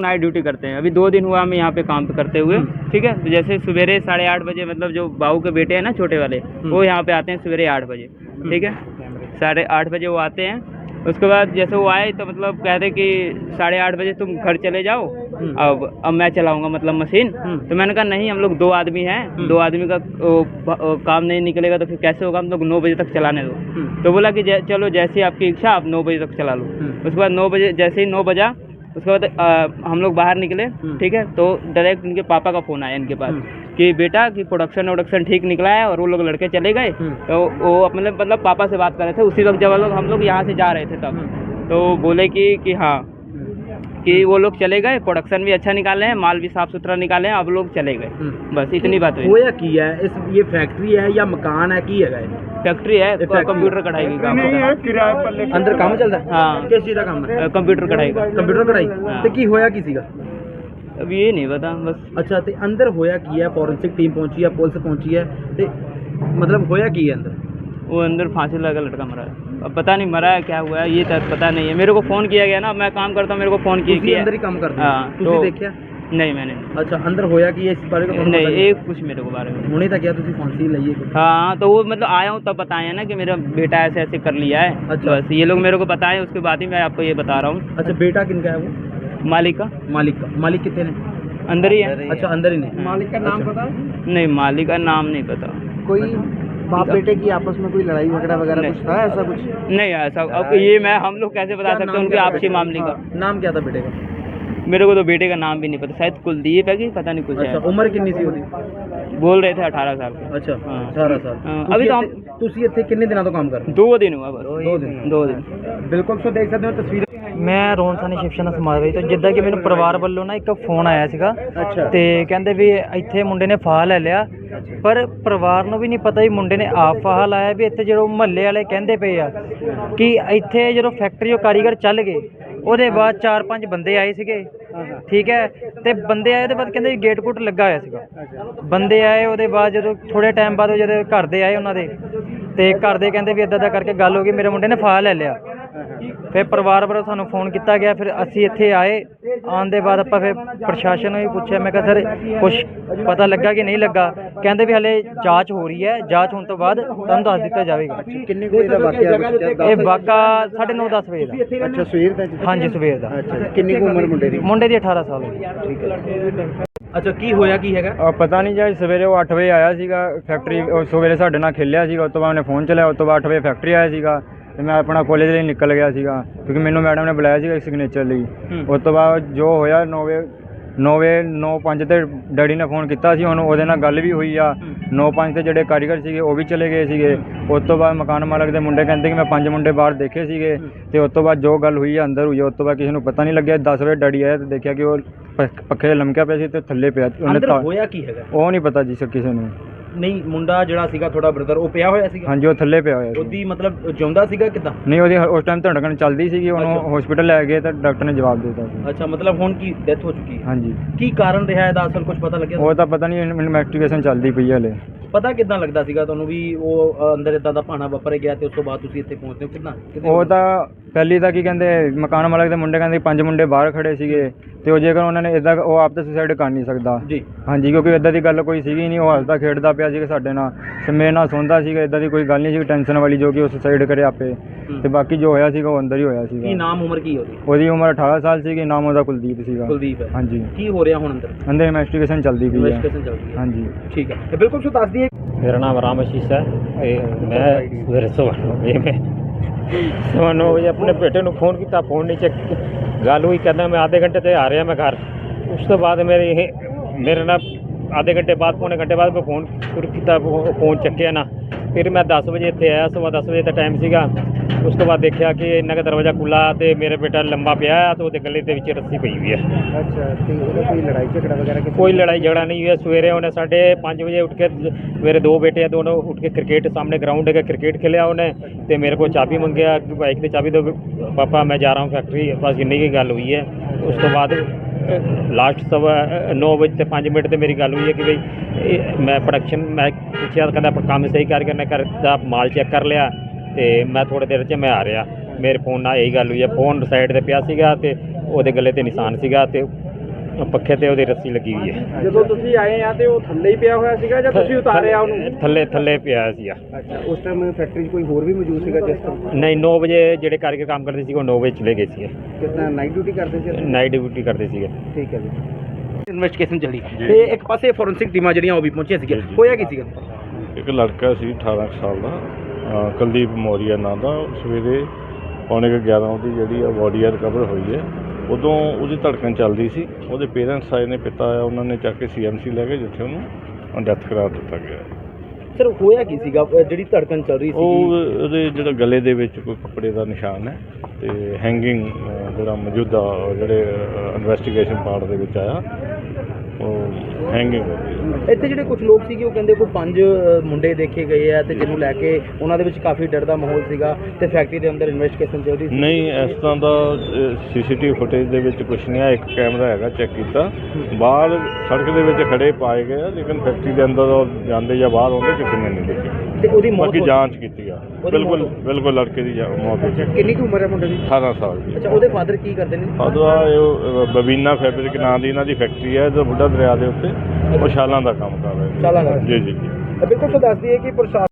Night duty करते हैं। अभी दो दिन हुआ हमें यहाँ पे काम पे करते हुए ठीक है? तो जैसे सवेरे साढ़े आठ बजे मतलब जो बाबू के बेटे हैं ना छोटे वाले वो यहाँ पे आते हैं सवेरे आठ बजे ठीक है? साढ़े आठ बजे वो आते हैं। उसके बाद जैसे वो आए तो मतलब कह कहते कि साढ़े आठ बजे तुम घर चले जाओ अब अब मैं चलाऊँगा मतलब मशीन तो मैंने कहा नहीं हम लोग दो आदमी हैं दो आदमी का ओ, ओ, काम नहीं निकलेगा तो फिर कैसे होगा? हम लोग नौ बजे तक चलाने दो। तो बोला कि जै- चलो जैसी आपकी इच्छा आप नौ बजे तक चला लो। उसके बाद नौ बजे जैसे ही नौ बजा उसके बाद हम लोग बाहर निकले हम्म। ठीक है? तो डायरेक्ट इनके पापा का फ़ोन आया इनके पास हम्म। कि बेटा कि प्रोडक्शन वोडक्शन ठीक निकला है और वो लोग लड़के चले गए। हम्म। तो वो अपने मतलब पापा से बात कर रहे थे। उसी वक्त जब हम लोग हम लोग यहाँ से जा रहे थे तब तो बोले कि कि हाँ कि वो लोग चले गए प्रोडक्शन भी अच्छा निकाले हैं माल भी साफ़ सुथरा निकाले हैं अब लोग चले गए। बस इतनी तो बात हुई। होया की है? इस ये फैक्ट्री है या मकान है की है फैक्ट्री है ये फैक्ट्री कंप्यूटर कढ़ाई की काम ਅੰਦਰ ਕੰਮ ਚੱਲਦਾ ਹੈ हाँ ਕਿਸ ਚੀਜ਼ ਦਾ ਕੰਮ ਹੈ कंप्यूटर कढ़ाई का ਕੰਪਿਊਟਰ ਕਢਾਈ ਹਾਂ। ਤੇ ਕੀ ਹੋਇਆ ਕੀ ਸੀਗਾ अब ये नहीं पता बस ਅੱਛਾ ਤੇ ਅੰਦਰ ਹੋਇਆ ਕੀ ਹੈ ਫੋਰੈਂਸਿਕ ਟੀਮ ਪਹੁੰਚੀ ਹੈ ਪੁਲਿਸ ਪਹੁੰਚੀ ਹੈ ਤੇ ਮਤਲਬ ਹੋਇਆ ਕੀ ਹੈ ਅੰਦਰ वो अंदर फांसी लगा लड़का मरा है अब पता नहीं मरा है क्या हुआ है ये तक पता नहीं है मेरे को फ़ोन किया गया ना मैं काम करता हूँ मेरे को फ़ोन किया ਤੁਸੀਂ किया ਅੰਦਰ ਹੀ ਕੰਮ ਕਰਦੇ ਹੋ हाँ ਤੁਸੀਂ तो ਦੇਖਿਆ नहीं मैंने अच्छा अंदर होया कि ये इस बारे में नहीं एक कुछ मेरे को बारे में। होने था क्या तुझे फांसी लगी है हाँ तो वो मतलब आया हूँ तब बताया ना कि मेरा बेटा ऐसे ऐसे कर लिया है। अच्छा। बस ये लोग मेरे को बताए उसके बाद ही मैं आपको ये बता रहा हूँ। अच्छा बेटा किनका है वो? मालिक का। मालिक का। मालिक कितने ने अंदर ही है। अच्छा अंदर ही नहीं। हाँ। मालिक का नाम अच्छा। पता नहीं मालिक का नाम नहीं पता। कोई बाप बेटे की आपस में कोई लड़ाई वगैरह वगैरह कुछ था ऐसा कुछ? नहीं ऐसा अब ये मैं हम लोग कैसे बता सकते हैं उनके आपसी मामले का? हाँ, नाम क्या था बेटे का? मेरे को तो बेटे का नाम भी नहीं पता शायद कुलदीप है कि पता नहीं कुछ अच्छा है उम्र कितनी सी ਉਹਦੀ बोल रहे थे अठारह साल का ਅੱਛਾ ਹਾਂ। 18 ਸਾਲ ਹਾਂ, ਤੁਸੀਂ ਅਭੀ ਤਾਂ ਇੱਥੇ- ਤੁਸੀਂ ਇੱਥੇ ਕਿੰਨੇ ਦਿਨਾਂ ਤੋਂ ਕੰਮ ਕਰ ਰਹੇ दो दिन हुआ बस ਹੋ ਦੋ ਦਿਨ दो दिन ਬਿਲਕੁਲ ਸੋ ਦੇਖ ਸਕਦੇ ਹੋ ਤਸਵੀਰ ਮੈਂ ਰੋਣ ਸਾਨੀ ਸ਼ਿਵਸ਼ਨਾ ਸਮਾਜ ਵਿੱਚ ਤੋਂ ਜਿੱਦਾਂ ਕਿ ਮੈਨੂੰ ਪਰਿਵਾਰ ਵੱਲੋਂ ਨਾ ਇੱਕ ਫੋਨ ਆਇਆ ਸੀਗਾ ਅੱਛਾ ਤੇ ਕਹਿੰਦੇ ਵੀ ਇੱਥੇ ਮੁੰਡੇ ਨੇ ਫਾਹਾ ਲੈ ਲਿਆ ਪਰ ਪਰਿਵਾਰ ਨੂੰ ਵੀ ਨਹੀਂ ਪਤਾ ਵੀ ਮੁੰਡੇ ਨੇ ਆਪ ਫਾਹਾ ਲਾਇਆ ਵੀ ਇੱਥੇ ਜਦੋਂ ਮਹੱਲੇ ਵਾਲੇ ਕਹਿੰਦੇ ਪਏ ਆ ਕਿ ਇੱਥੇ ਜਦੋਂ ਫੈਕਟਰੀ ਉਹ ਕਾਰੀਗਰ ਚੱਲ ਗਏ ਉਹਦੇ ਬਾਅਦ ਚਾਰ ਪੰਜ ਬੰਦੇ ਆਏ ਸੀਗੇ। ਠੀਕ ਹੈ? ਤੇ ਬੰਦੇ ਆਏ ਉਹਦੇ ਬਾਅਦ ਕਹਿੰਦੇ ਵੀ ਗੇਟ ਗੁੱਟ ਲੱਗਾ ਹੋਇਆ ਸੀਗਾ। ਬੰਦੇ ਆਏ, ਉਹਦੇ ਬਾਅਦ ਜਦੋਂ ਥੋੜੇ ਟਾਈਮ ਬਾਅਦ ਉਹ ਜਦੋਂ ਘਰ ਦੇ ਆਏ ਉਹਨਾਂ ਦੇ। ਤੇ ਘਰ ਦੇ ਕਹਿੰਦੇ ਵੀ ਇਦਾਂ ਦਾ ਕਰਕੇ ਗੱਲ ਹੋ ਗਈ, ਮੇਰੇ ਮੁੰਡੇ ਨੇ ਫਾਹ ਲੈ ਲਿਆ। ਫਿਰ ਪਰਿਵਾਰ ਵੱਲੋਂ ਸਾਨੂੰ ਫੋਨ ਕੀਤਾ ਗਿਆ ਫਿਰ ਅਸੀਂ ਇੱਥੇ ਆਏ। ਆਉਣ ਦੇ ਬਾਅਦ ਆਪਾਂ ਫਿਰ ਪ੍ਰਸ਼ਾਸਨ ਨੂੰ ਵੀ ਪੁੱਛਿਆ ਮੈਂ ਕਿਹਾ ਸਰ ਕੁਝ ਪਤਾ ਲੱਗਾ ਕਿ ਨਹੀਂ ਲੱਗਾ? ਕਹਿੰਦੇ ਵੀ ਹਲੇ ਜਾਂਚ ਹੋ ਰਹੀ ਹੈ। ਜਾਂਚ ਹੋਣ ਤੋਂ ਬਾਅਦ ਤੁਹਾਨੂੰ ਦੱਸ ਦਿੱਤਾ ਜਾਵੇਗਾ। ਕਿੰਨੇ ਕੋਈ ਦਾ ਵਾਕਿਆ ਇਹ ਵਾਕਾ 9:30 10 ਵਜੇ ਦਾ। ਅੱਛਾ ਸਵੇਰ ਦਾ ਹਾਂਜੀ ਸਵੇਰ ਦਾ। ਅੱਛਾ ਕਿੰਨੀ ਕੁ ਉਮਰ ਮੁੰਡੇ ਦੀ? ਮੁੰਡੇ ਦੀ 18 ਸਾਲ ਹੋ ਗਈ। ਅੱਛਾ ਕੀ ਹੋਇਆ ਕੀ ਹੈਗਾ? ਪਤਾ ਨਹੀਂ ਜੀ ਸਵੇਰੇ ਉਹ 8 ਵਜੇ ਆਇਆ ਸੀਗਾ ਫੈਕਟਰੀ ਸਵੇਰੇ ਸਾਡੇ ਨਾਲ ਖੇਲਿਆ ਸੀਗਾ ਉਸ ਤੋਂ ਬਾਅਦ ਉਹਨੇ ਫੋਨ ਚਲਾਇਆ ਉਸ ਤੋਂ ਬਾਅਦ 8 ਵਜੇ ਫੈਕਟਰੀ ਆਇਆ ਸੀਗਾ। ਤੇ ਮੈਂ ਆਪਣਾ ਕਾਲਜ ਲਈ ਨਿਕਲ ਗਿਆ ਸੀਗਾ ਕਿਉਂਕਿ ਮੈਨੂੰ ਮੈਡਮ ਨੇ ਬੁਲਾਇਆ ਸੀਗਾ ਸਿਗਨੇਚਰ ਲਈ। ਉਸ ਤੋਂ ਬਾਅਦ ਜੋ ਹੋਇਆ 9 ਵਜੇ 9 ਵਜੇ 9:05 ਤੇ ਡੈਡੀ ਨੇ ਫੋਨ ਕੀਤਾ ਸੀ ਉਹਨੂੰ ਉਹਦੇ ਨਾਲ ਗੱਲ ਵੀ ਹੋਈ ਆ। 9:05 ਤੇ ਜਿਹੜੇ ਕਾਰੀਗਰ ਸੀਗੇ ਉਹ ਵੀ ਚਲੇ ਗਏ ਸੀਗੇ। ਉਸ ਤੋਂ ਬਾਅਦ ਮਕਾਨ ਮਾਲਕ ਦੇ ਮੁੰਡੇ ਕਹਿੰਦੇ ਕਿ ਮੈਂ ਪੰਜ ਮੁੰਡੇ ਬਾਹਰ ਦੇਖੇ ਸੀਗੇ। ਤੇ ਉਸ ਤੋਂ ਬਾਅਦ ਜੋ ਗੱਲ ਹੋਈ ਆ ਅੰਦਰ ਹੋਈ ਆ ਉਸ ਤੋਂ ਬਾਅਦ ਕਿਸੇ ਨੂੰ ਪਤਾ ਨਹੀਂ ਲੱਗਿਆ। 10 ਵਜੇ ਡੈਡੀ ਆਇਆ ਤੇ ਦੇਖਿਆ ਕਿ ਉਹ ਪੱਖੇ ਲਮਕਿਆ ਪਿਆ ਸੀ ਤੇ ਥੱਲੇ ਪਿਆ ਉਹਨੇ ਤਾਂ ਹੋਇਆ ਕੀ ਹੈਗਾ? ਉਹ ਨਹੀਂ ਪਤਾ ਜੀ ਕਿਸੇ ਨੂੰ। ਨਹੀਂ ਮੁੰਡਾ ਜਿਹੜਾ ਸੀਗਾ ਤੁਹਾਡਾ ਬ੍ਰਦਰ ਉਹ ਪਿਆ ਹੋਇਆ ਸੀਗਾ? ਹਾਂਜੀ ਉਹ ਥੱਲੇ ਪਿਆ ਹੋਇਆ ਸੀ। ਉਹਦੀ ਮਤਲਬ ਜਿਉਂਦਾ ਸੀਗਾ ਕਿਦਾਂ? ਨਹੀਂ ਉਹਦੀ ਉਸ ਟਾਈਮ ਧੜਕਣ ਚੱਲਦੀ ਸੀਗੀ ਉਹਨੂੰ। ਹਸਪੀਟਲ ਲੈ ਗਏ ਤਾਂ ਡਾਕਟਰ ਨੇ ਜਵਾਬ ਦੇ ਦਿੱਤਾ ਸੀ। ਅੱਛਾ ਮਤਲਬ ਹੁਣ ਕੀ ਡੈਥ ਹੋ ਚੁੱਕੀ ਹੈ? ਹਾਂਜੀ। ਕੀ ਕਾਰਨ ਰਿਹਾ ਇਹਦਾ? ਅਸਲ ਕੁਝ ਪਤਾ ਲੱਗਿਆ? ਉਹ ਤਾਂ ਪਤਾ ਨਹੀਂ ਇਨਵੈਸਟੀਗੇਸ਼ਨ ਚੱਲਦੀ ਪਈ ਹੈ ਹਲੇ। ਪਤਾ ਕਿਦਾਂ ਲੱਗਦਾ ਸੀਗਾ ਤੁਹਾਨੂੰ ਵੀ ਉਹ ਅੰਦਰ ਇਦਾਂ ਦਾ ਭਾਣਾ ਵਾਪਰ ਗਿਆ ਤੇ ਉਸ ਤੋਂ ਬਾਅਦ ਤੁਸੀਂ ਇੱਥੇ ਪਹੁੰਚਦੇ ਹੋ? ਕਿਦਾਂ? ਉਹ ਤਾਂ ਪਹਿਲੀ ਤਾਂ ਕੀ ਕਹਿੰਦੇ ਮਕਾਨ ਮਾਲਕ ਦੇ ਮੁੰਡੇ ਕਹਿੰਦੇ ਪੰਜ ਮੁੰਡੇ ਬਾਹਰ ਖੜੇ ਸੀਗੇ ਤੇ ਉਹ ਜੇਕਰ ਉਹਨਾਂ ਨੇ ਇਦਾਂ ਉਹ ਆਪ ਤਾਂ ਸੁਸਾਈਡ ਕਰ ਨਹੀਂ ਸਕਦਾ। ਜੀ। ਹਾਂਜੀ ਕਿਉਂਕਿ ਇਦਾਂ ਦੀ ਗੱਲ ਕੋਈ ਸੀਗੀ ਨਹੀਂ ਉਹ ਹੱਸਦਾ ਖੇਡਦਾ ਪਿਆ ਸੀਗਾ ਸਾਡੇ ਨਾਲ ਤੇ ਮੇਰੇ ਨਾਲ ਸੌਂਦਾ ਸੀਗਾ ਇਦਾਂ ਦੀ ਕੋਈ ਗੱਲ ਨਹੀਂ ਸੀ ਟੈਨਸ਼ਨ ਵਾਲੀ ਜੋ ਕਿ ਉਹ ਸੁਸਾਈਡ ਕਰੇ ਆਪੇ। ਤੇ ਬਾਕੀ ਜੋ ਹੋਇਆ ਸੀਗਾ ਉਹ ਅੰਦਰ ਹੀ ਹੋਇਆ ਕੀ ਸੀਗਾ ਨਾਮ ਉਮਰ ਕੀ ਉਹਦੀ? ਉਹਦੀ ਉਮਰ 18 ਸਾਲ ਸੀਗੀ ਨਾਮ ਉਹਦਾ ਕੁਲਦੀਪ ਸੀਗਾ। ਕੁਲਦੀਪ ਹੈ। ਹਾਂਜੀ। ਕੀ ਹੋ ਰਿਹਾ ਹੁਣ ਅੰਦਰ? ਅੰਦਰ ਇਨਵੈਸਟੀਗੇਸ਼ਨ ਚੱਲਦੀ ਪਈ ਹੈ। ਇਨਵੈਸਟੀਗੇਸ਼ਨ ਚੱਲ ਰਹੀ ਹੈ। ਹਾਂਜੀ। ਠੀਕ ਹੈ। ਤੇ ਬਿਲਕੁਲ ਸੋ ਦੱਸ ਦਈਏ। ਮੇਰਾ ਨਾਮ ਰਾਮ ਅਸ਼ੀਸ਼ ਹੈ। ਇਹ ਮੈਂ ਵਜੇ ਮੈਂ ਸਵੇਰ ਨੌ ਵਜੇ ਆਪਣੇ ਬੇਟੇ ਨੂੰ ਫੋਨ ਕੀਤਾ, ਫੋਨ ਨਹੀਂ ਚੈੱਕ ਗੱਲ ਹੋਈ, ਕਹਿੰਦਾ ਮੈਂ ਆਧੇ ਘੰਟੇ ਤੇ ਆ ਰਿਹਾ ਮੈਂ ਘਰ। ਉਸ ਤੋਂ ਬਾਅਦ ਮੇਰੇ ਇਹ, ਮੇਰੇ ਨਾਲ ਆਧੇ ਘੰਟੇ ਬਾਅਦ, ਪੌਣੇ ਘੰਟੇ ਬਾਅਦ ਮੈਂ ਫੋਨ ਸ਼ੁਰੂ ਕੀਤਾ ਫੋਨ ਚੱਕਿਆ ਨਾ। ਫਿਰ ਮੈਂ 10 ਵਜੇ ਇੱਥੇ ਆਇਆ ਸਵਾ 10 ਵਜੇ ਦਾ ਟਾਈਮ ਸੀਗਾ। ਉਸ ਤੋਂ ਬਾਅਦ ਦੇਖਿਆ ਕਿ ਇਹਨਾਂ ਦਾ ਦਰਵਾਜ਼ਾ ਖੁੱਲਾ ਤੇ ਮੇਰੇ ਬੇਟਾ ਲੰਬਾ ਪਿਆ ਆ ਤੇ ਉਹਦੇ ਗਲੇ ਦੇ ਵਿੱਚ ਰੱਸੀ ਪਈ ਹੋਈ ਹੈ ਅੱਛਾ ਤੇ ਉਹਦਾ ਕੋਈ ਲੜਾਈ ਝਗੜਾ ਵਗੈਰਾ ਕੋਈ ਲੜਾਈ ਝਗੜਾ ਨਹੀਂ ਹੋਇਆ। ਸਵੇਰੇ ਉਹਨੇ ਸਾਡੇ 5 ਵਜੇ ਉੱਠ ਕੇ ਮੇਰੇ ਦੋ ਬੇਟੇ ਆ ਦੋਨੋਂ ਉੱਠ ਕੇ ਕ੍ਰਿਕਟ ਸਾਹਮਣੇ ਗਰਾਊਂਡ ਹੈਗਾ ਕ੍ਰਿਕਟ ਖੇਲਿਆ ਉਹਨੇ ਤੇ ਮੇਰੇ ਕੋਲ ਚਾਬੀ ਮੰਗਿਆ। ਕਿ ਬਾਈਕ ਦੀ ਚਾਬੀ ਦੋ ਪਾਪਾ ਮੈਂ ਜਾ ਰਹਾ ਹੂੰ ਫੈਕਟਰੀ ਬਸ ਇੰਨੀ ਕੀ ਗੱਲ ਹੋਈ ਹੈ। ਉਸ ਤੋਂ ਬਾਅਦ ਲਾਸਟ ਸਵਾ 9 ਵਜੇ ਤੇ 5 ਮਿੰਟ ਤੇ ਮੇਰੀ ਗੱਲ ਹੋਈ ਹੈ ਕਿ ਬਈ ਮੈਂ ਪ੍ਰੋਡਕਸ਼ਨ ਮੈਂ ਪੁੱਛਿਆ ਕਹਿੰਦਾ ਆਪਾਂ ਕੰਮ ਸਹੀ ਕਰਕੇ ਮੈਂ ਘਰ ਮਾਲ ਚੈੱਕ ਕਰ ਲਿਆ ਤੇ ਮੈਂ ਥੋੜੇ ਦੇਰ 'ਚ ਮੈਂ ਆ ਰਿਹਾ। ਮੇਰੇ ਫੋਨ ਨਾਲ ਇਹੀ ਗੱਲ ਹੋਈ ਹੈ ਫੋਨ ਸਾਈਡ ਤੇ ਪਿਆ ਸੀਗਾ ਤੇ ਉਹਦੇ ਗਲੇ ਤੇ ਨਿਸ਼ਾਨ ਸੀਗਾ ਤੇ ਪੱਖੇ ਤੇ ਉਹਦੀ ਰੱਸੀ ਲੱਗੀ ਹੋਈ ਹੈ। ਜਦੋਂ ਤੁਸੀਂ ਆਏ ਆ ਤੇ ਉਹ ਥੱਲੇ ਹੀ ਪਿਆ ਹੋਇਆ ਸੀਗਾ ਜਾਂ ਤੁਸੀਂ ਉਤਾਰਿਆ ਉਹਨੂੰ? ਥੱਲੇ ਥੱਲੇ ਪਿਆ ਸੀ ਅੱਛਾ ਉਸ ਟਾਈਮ ਫੈਕਟਰੀ 'ਚ ਕੋਈ ਹੋਰ ਵੀ ਮੌਜੂਦ ਸੀਗਾ ਜਿਸ ਟਾਈਮ ਨਹੀਂ 9 ਵਜੇ ਜਿਹੜੇ ਕਾਰੀਗਰ ਕੰਮ ਕਰਦੇ ਸੀ ਉਹ 9 ਵਜੇ ਚਲੇ ਗਏ ਸੀ ਕਿਤਨਾ ਨਾਈਟ ਡਿਊਟੀ ਕਰਦੇ ਸੀ ਨਾਈਟ ਡਿਊਟੀ ਕਰਦੇ ਸੀਗੇ। ਠੀਕ ਹੈ ਜੀ। ਇਨਵੈਸਟੀਗੇਸ਼ਨ ਚੱਲੀ। ਤੇ ਇੱਕ ਪਾਸੇ ਫੋਰੈਂਸਿਕ ਟੀਮਾਂ ਜਿਹੜੀਆਂ ਉਹ ਵੀ ਪਹੁੰਚੀਆਂ ਸੀਗੀਆਂ। ਹੋਇਆ ਕੀ ਸੀਗਾ? ਇੱਕ ਲੜਕਾ ਸੀ 18 ਕੁ ਸਾਲ ਦਾ। ਅਹ ਕੁਲਦੀਪ ਮੌਰੀਆ ਨਾਂ ਦਾ। ਸਵੇਰੇ ਪੌਣੇ ਕੁ 11 ਉਹਦੀ ਜਿਹੜੀ ਆ ਬੋਡੀ ਰਿਕਵਰ ਹੋਈ ਹੈ। ਉਦੋਂ ਉਹਦੀ ਧੜਕਣ ਚੱਲਦੀ ਸੀ ਉਹਦੇ ਪੇਰੈਂਟਸ ਆਏ ਨੇ ਪਿਤਾ ਆਇਆ ਉਹਨਾਂ ਨੇ ਚੱਕ ਕੇ ਸੀਐਮਸੀ ਲੈ ਗਏ ਜਿੱਥੇ ਉਹਨੂੰ ਡੈਥ ਕਰਾ ਦਿੱਤਾ ਗਿਆ ਸਰ ਹੋਇਆ ਕੀ ਸੀਗਾ? ਜਿਹੜੀ ਧੜਕਣ ਚੱਲ ਰਹੀ ਉਹ ਸੀਗੀ ਉਹਦੇ ਜਿਹੜਾ ਗਲੇ ਦੇ ਵਿੱਚ ਕੋਈ ਕੱਪੜੇ ਦਾ ਨਿਸ਼ਾਨ ਹੈ ਤੇ ਹੈਂਗਿੰਗ ਜਿਹੜਾ ਮੌਜੂਦਾ ਜਿਹੜੇ ਇਨਵੈਸਟੀਗੇਸ਼ਨ ਪਾਰਟ ਦੇ ਵਿੱਚ ਆਇਆ। ਉਹ ਹੈਂਗਿੰਗ ਹੋ ਗਈ। ਇੱਥੇ ਜਿਹੜੇ ਕੁਝ ਲੋਕ ਸੀਗੇ ਉਹ ਕਹਿੰਦੇ ਕੋਈ ਪੰਜ ਮੁੰਡੇ ਦੇਖੇ ਗਏ ਆ ਤੇ ਜਿਹਨੂੰ ਲੈ ਕੇ ਉਹਨਾਂ ਦੇ ਵਿੱਚ ਕਾਫੀ ਡਰ ਦਾ ਮਾਹੌਲ ਸੀਗਾ ਤੇ ਫੈਕਟਰੀ ਦੇ ਅੰਦਰ ਇਨਵੈਸਟੀਗੇਸ਼ਨ ਚੱਲ ਰਹੀ ਸੀ। ਨਹੀਂ ਇਸ ਤਰ੍ਹਾਂ ਦਾ ਸੀਸੀਟੀਵੀ ਫੁਟੇਜ ਦੇ ਵਿੱਚ ਕੁਝ ਨਹੀਂ ਆ ਇੱਕ ਕੈਮਰਾ ਹੈਗਾ ਚੈੱਕ ਕੀਤਾ। ਬਾਹਰ ਸੜਕ ਦੇ ਵਿੱਚ ਖੜੇ ਪਾਏ ਗਏ ਆ ਲੇਕਿਨ ਫੈਕਟਰੀ ਦੇ ਅੰਦਰ ਉਹ ਜਾਂਦੇ ਜਾਂ ਬਾਹਰ ਆਉਂਦੇ ਕਿਸੇ ਨੇ ਨਹੀਂ ਦੇਖਿਆ ਤੇ ਉਹਦੀ ਮੌਤ ਬਾਕੀ ਹੋ- ਜਾਂਚ ਕੀਤੀ ਆ। ਉਹਦੀ ਬਿਲਕੁਲ ਮੌਤ ਬਿਲਕੁਲ ਲੜਕੇ ਦੀ ਜਾ- ਮੌਤ ਹੋਈ ਅੱਛਾ ਕਿੰਨੀ ਕੁ ਉਮਰ ਹੈ ਮੁੰਡੇ ਦੀ? 18 ਸਾਲ ਦੀ। ਅੱਛਾ ਉਹਦੇ ਫਾਦਰ ਕੀ ਕਰਦੇ ਨੇ? ਅਦਵਾ ਇਹ ਬਬੀਨਾ ਫੈਬਰਿਕ ਨਾਂ ਦੀ ਇਹਨਾਂ ਦੀ ਫੈਕਟਰੀ ਹੈ ਜੋ ਬੁੱਢਾ ਦਰਿਆ ਦੇ ਉੱਤੇ ਉਹ ਸ਼ਾਲਾਂ ਦਾ ਕੰਮ ਕਰ ਰਹੇ ਨੇ ਸ਼ਾਲਾਂ ਦਾ। ਜੀ ਜੀ ਜੀ ਬਿਲਕੁਲ ਸੋ ਦੱਸਦੀ ਹੈ ਕਿ ਪ੍ਰਸ਼ਾਸਨ